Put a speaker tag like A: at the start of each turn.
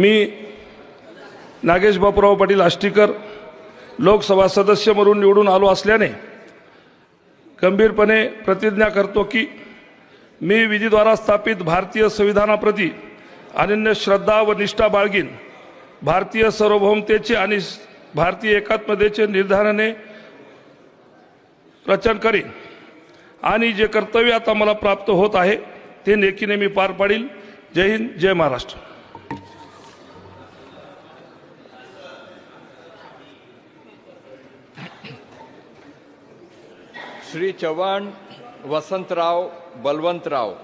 A: मी नागेश बापूराव पाटील आष्टीकर लोकसभा सदस्य म्हणून निवडून आलो असल्याने गंभीरपणे प्रतिज्ञा करतो की मी विधीद्वारा स्थापित भारतीय संविधानाप्रती अनन्य श्रद्धा व निष्ठा बाळगीन. भारतीय सार्वभौमतेचे आणि भारतीय एकात्मतेचे निर्धाराने रचन करीन. आणि जे कर्तव्य आता मला प्राप्त होत आहे ते नेकीने मी पार पाडील. जय हिंद जय महाराष्ट्र.
B: श्री चव्हाण वसंतराव बलवंतराव।